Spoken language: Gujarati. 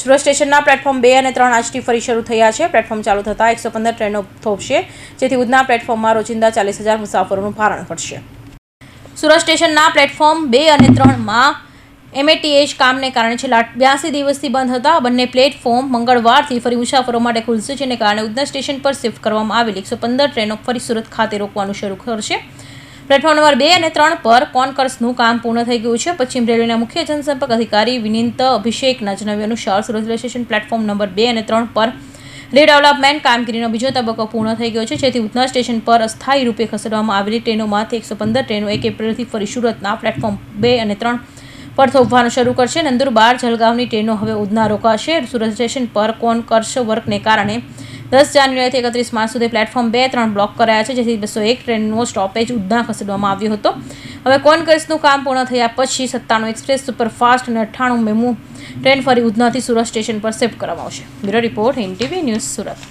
સુરત સ્ટેશનના પ્લેટફોર્મ બે અને ત્રણ આજથી ફરી શરૂ થયા છે. પ્લેટફોર્મ ચાલુ થતાં એકસો પંદર ટ્રેનો થોપશે જેથી ઉધના પ્લેટફોર્મમાં રોજિંદા ચાલીસ હજાર મુસાફરોનું ભારણ ઘટશે. સુરત સ્ટેશનના પ્લેટફોર્મ બે અને ત્રણમાં એમએટીએચ કામને કારણે છેલ્લા બ્યાસી દિવસથી બંધ હતા. બંને પ્લેટફોર્મ મંગળવારથી ફરી મુસાફરો માટે ખુલશે, જેને કારણે ઉધના સ્ટેશન પર શિફ્ટ કરવામાં આવેલી એકસો પંદર ટ્રેનો ફરી સુરત ખાતે રોકવાનું શરૂ કરશે. પ્લેટફોર્મ નંબર બે અને ત્રણ પર કોનકર્સનું કામ પૂર્ણ થઈ ગયું છે. પશ્ચિમ રેલવેના મુખ્ય જનસંપર્ક અધિકારી વિનિંત અભિષેકના જણાવ્યા અનુસાર Surat railway station platform number બે અને ત્રણ પર રીડેવલપમેન્ટ કામગીરીનો બીજો તબક્કો પૂર્ણ થઈ ગયો છે. જેથી ઉધના સ્ટેશન પર અસ્થાયી રૂપે ખસેડવામાં આવેલી ટ્રેનોમાંથી એકસો પંદર ટ્રેનો એક એપ્રિલથી ફરી સુરતના પ્લેટફોર્મ બે અને ત્રણ પર થોભવાનું શરૂ કરશે. નંદુરબાર, જલગાંવની ટ્રેનો હવે ઉધના રોકાશે. સુરત સ્ટેશન પર કોનકર્સ વર્કને કારણે દસ જાન્યુઆરીથી એકત્રીસ માર્ચ સુધી પ્લેટફોર્મ બે ત્રણ બ્લોક કરાયા છે, જેથી બસો એક ટ્રેનનો સ્ટોપેજ ઉધના ખસેડવામાં આવ્યો હતો. હવે કોનકર્સનું કામ પૂર્ણ થયા પછી સત્તાણું એક્સપ્રેસ, સુપરફાસ્ટ અને અઠ્ઠાણું મેમુ ટ્રેન ફરી ઉધનાથી સુરત સ્ટેશન પર શિફ્ટ કરવામાં આવશે. Bureau report, NTV news Surat.